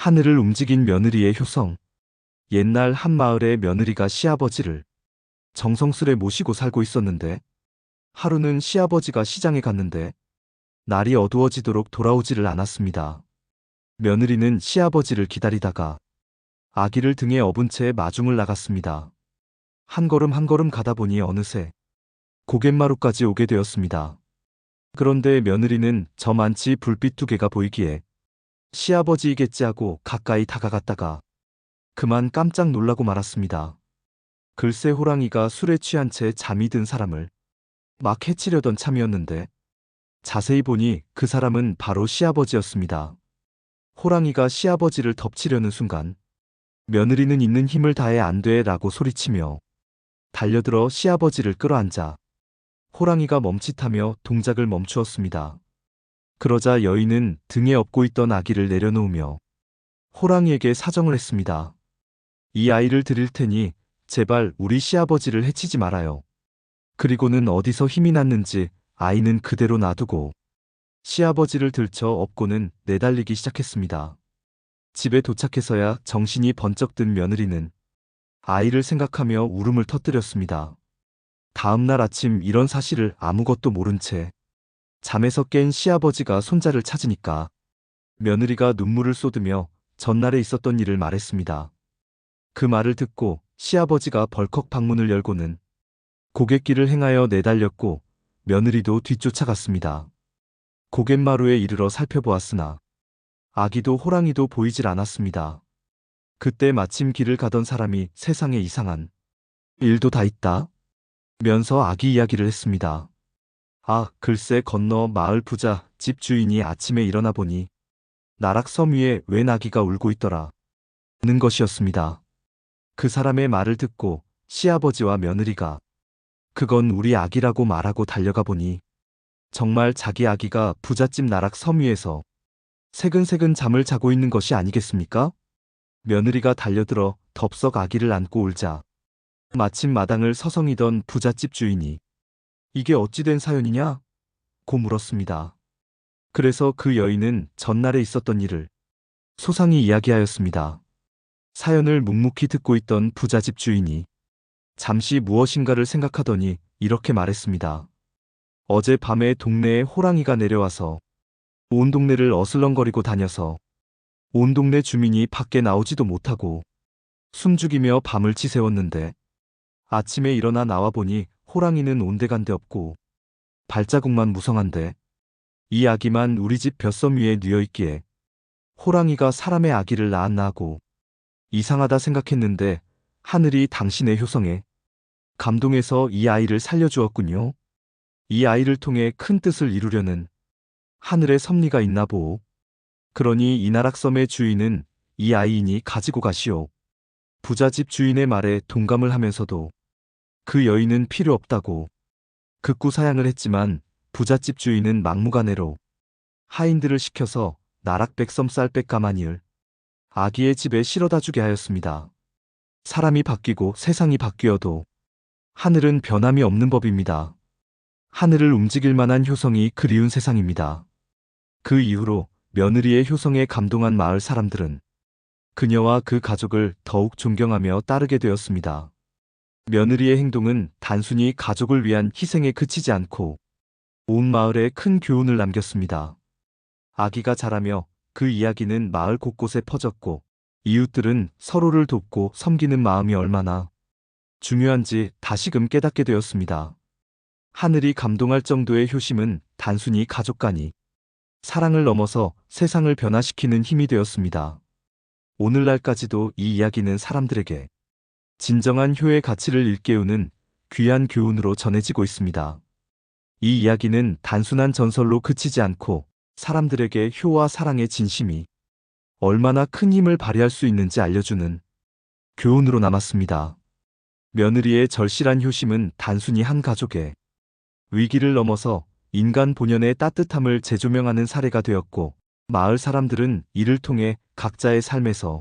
하늘을 움직인 며느리의 효성. 옛날 한 마을의 며느리가 시아버지를 정성스레 모시고 살고 있었는데 하루는 시아버지가 시장에 갔는데 날이 어두워지도록 돌아오지를 않았습니다. 며느리는 시아버지를 기다리다가 아기를 등에 업은 채 마중을 나갔습니다. 한 걸음 한 걸음 가다 보니 어느새 고갯마루까지 오게 되었습니다. 그런데 며느리는 저만치 불빛 두 개가 보이기에 시아버지이겠지 하고 가까이 다가갔다가 그만 깜짝 놀라고 말았습니다. 글쎄 호랑이가 술에 취한 채 잠이 든 사람을 막 해치려던 참이었는데 자세히 보니 그 사람은 바로 시아버지였습니다. 호랑이가 시아버지를 덮치려는 순간 며느리는 있는 힘을 다해 안 돼 라고 소리치며 달려들어 시아버지를 끌어안자 호랑이가 멈칫하며 동작을 멈추었습니다. 그러자 여인은 등에 업고 있던 아기를 내려놓으며 호랑이에게 사정을 했습니다. 이 아이를 드릴 테니 제발 우리 시아버지를 해치지 말아요. 그리고는 어디서 힘이 났는지 아이는 그대로 놔두고 시아버지를 들쳐 업고는 내달리기 시작했습니다. 집에 도착해서야 정신이 번쩍 든 며느리는 아이를 생각하며 울음을 터뜨렸습니다. 다음 날 아침 이런 사실을 아무것도 모른 채 잠에서 깬 시아버지가 손자를 찾으니까 며느리가 눈물을 쏟으며 전날에 있었던 일을 말했습니다. 그 말을 듣고 시아버지가 벌컥 방문을 열고는 고갯길을 행하여 내달렸고 며느리도 뒤쫓아갔습니다. 고갯마루에 이르러 살펴보았으나 아기도 호랑이도 보이질 않았습니다. 그때 마침 길을 가던 사람이 세상에 이상한 일도 다 있다. 면서 아기 이야기를 했습니다. 아, 글쎄 건너 마을 부자 집 주인이 아침에 일어나 보니 나락섬 위에 웬 아기가 울고 있더라. 는 것이었습니다. 그 사람의 말을 듣고 시아버지와 며느리가 그건 우리 아기라고 말하고 달려가 보니 정말 자기 아기가 부잣집 나락 섬 위에서 새근새근 잠을 자고 있는 것이 아니겠습니까? 며느리가 달려들어 덥석 아기를 안고 울자 마침 마당을 서성이던 부잣집 주인이 이게 어찌된 사연이냐? 고 물었습니다. 그래서 그 여인은 전날에 있었던 일을 소상히 이야기하였습니다. 사연을 묵묵히 듣고 있던 부잣집 주인이 잠시 무엇인가를 생각하더니 이렇게 말했습니다. 어제 밤에 동네에 호랑이가 내려와서 온 동네를 어슬렁거리고 다녀서 온 동네 주민이 밖에 나오지도 못하고 숨죽이며 밤을 지새웠는데 아침에 일어나 나와 보니 호랑이는 온데간데 없고 발자국만 무성한데 이 아기만 우리 집 벼섬 위에 뉘어 있기에 호랑이가 사람의 아기를 낳았나 하고 이상하다 생각했는데 하늘이 당신의 효성에 감동해서 이 아이를 살려주었군요. 이 아이를 통해 큰 뜻을 이루려는 하늘의 섭리가 있나 보오. 그러니 이 나락섬의 주인은 이 아이이니 가지고 가시오. 부자집 주인의 말에 동감을 하면서도 그 여인은 필요 없다고 극구 사양을 했지만 부잣집 주인은 막무가내로 하인들을 시켜서 나락백섬 쌀백 가마니를 아기의 집에 실어다 주게 하였습니다. 사람이 바뀌고 세상이 바뀌어도 하늘은 변함이 없는 법입니다. 하늘을 움직일 만한 효성이 그리운 세상입니다. 그 이후로 며느리의 효성에 감동한 마을 사람들은 그녀와 그 가족을 더욱 존경하며 따르게 되었습니다. 며느리의 행동은 단순히 가족을 위한 희생에 그치지 않고 온 마을에 큰 교훈을 남겼습니다. 아기가 자라며 그 이야기는 마을 곳곳에 퍼졌고 이웃들은 서로를 돕고 섬기는 마음이 얼마나 중요한지 다시금 깨닫게 되었습니다. 하늘이 감동할 정도의 효심은 단순히 가족 간이 사랑을 넘어서 세상을 변화시키는 힘이 되었습니다. 오늘날까지도 이 이야기는 사람들에게 진정한 효의 가치를 일깨우는 귀한 교훈으로 전해지고 있습니다. 이 이야기는 단순한 전설로 그치지 않고 사람들에게 효와 사랑의 진심이 얼마나 큰 힘을 발휘할 수 있는지 알려주는 교훈으로 남았습니다. 며느리의 절실한 효심은 단순히 한 가족의 위기를 넘어서 인간 본연의 따뜻함을 재조명하는 사례가 되었고 마을 사람들은 이를 통해 각자의 삶에서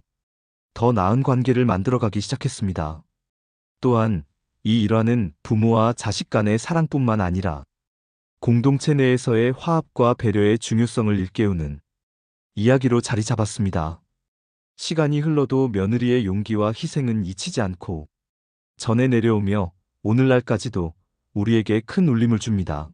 더 나은 관계를 만들어가기 시작했습니다. 또한 이 일화는 부모와 자식 간의 사랑뿐만 아니라 공동체 내에서의 화합과 배려의 중요성을 일깨우는 이야기로 자리 잡았습니다. 시간이 흘러도 며느리의 용기와 희생은 잊히지 않고 전해 내려오며 오늘날까지도 우리에게 큰 울림을 줍니다.